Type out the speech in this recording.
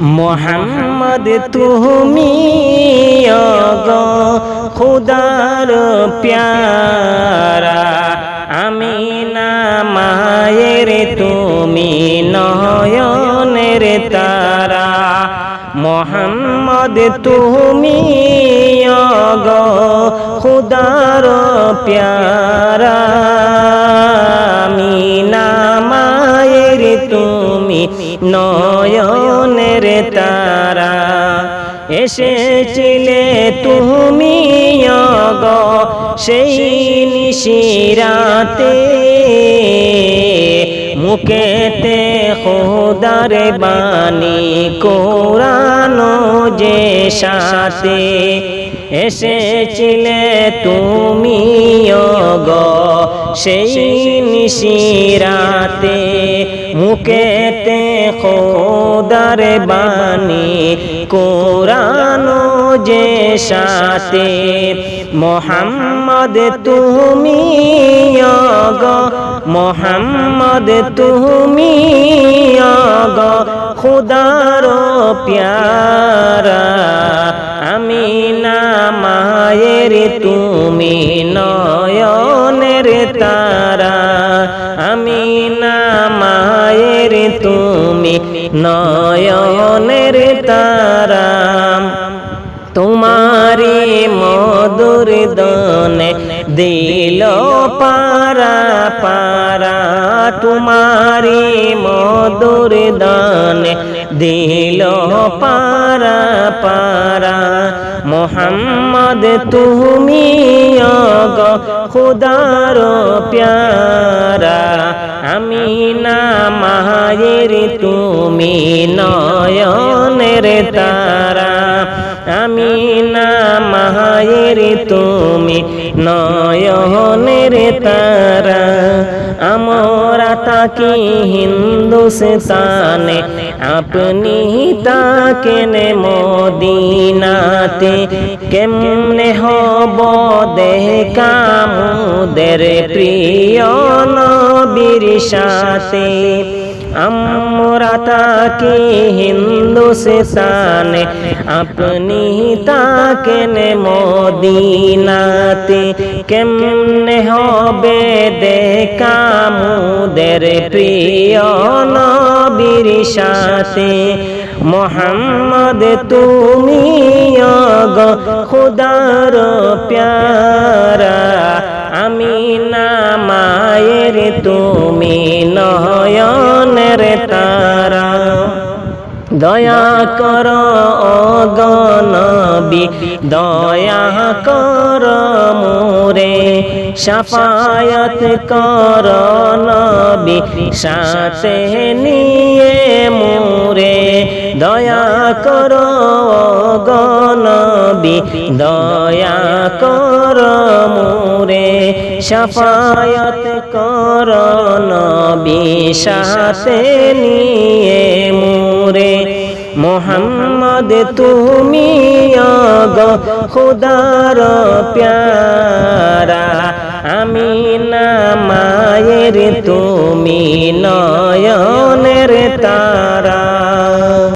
মোহাম্মদ, তুমি খুদার প্যারা। আমি না মায়ের, তুমি নয়নের তারা। মোহাম্মদ, তুমি খুদার প্যারা। আমি না মায়ের, তুমি নয়নের তারা এসেছিলে তুমি অগ সেই নিশিরাতে। মুখেতে খোদার বাণী কোরআনো যে সাথে এসেছিলে তুমি অগ সেই নিশিরাতে। মুখেতে খোদার বাণী কোরআনো যে সাথে। মোহাম্মদ, তুমি অগ, মোহাম্মদ, তুমি অগ, খুদার প্যারা। আমি না মায়ের, তুমি নয়নের তারা। আমি তুমি নয়নের তারা তোমারি মধুর দনে দিল পারা পারা। তোমারি মধুর দনে দিল পারা পারা। মোহাম্মদ, তুমি অগ খুদার প্যারা। আমি না মায়ের, তুমি নয়নের তারা। আমি না মায়ের, তুমি নয়নের তারা। আমরা তাকি হিন্দুস্তানে আপনি তাকেন মদিনাতে। কেমনে হব দেখা মুদের প্রিয় নবীর সাথে? আমরা তাকে হিন্দুস্তানে আপনি তাকেন মদিনাতে। কেমনে হবে দেখা মুদের প্রিয় নবীর সাথে? মোহাম্মদ তুমি অগ খুদার প্যারা। আমি না মায়ের, তুমি নয়নের দয়া কর অগনবি দয়া কর মোরে সাফায়াত কর নবি সাথে নিয়ে মোরে দয়া কর গনবি দয়া কর মোরে, সাফায়াত কর নবি, সাথে নিয়ে মোরে। মোহাম্মদ, তুমি অগ খুদার প্যারা, আমি না মায়ের তুমি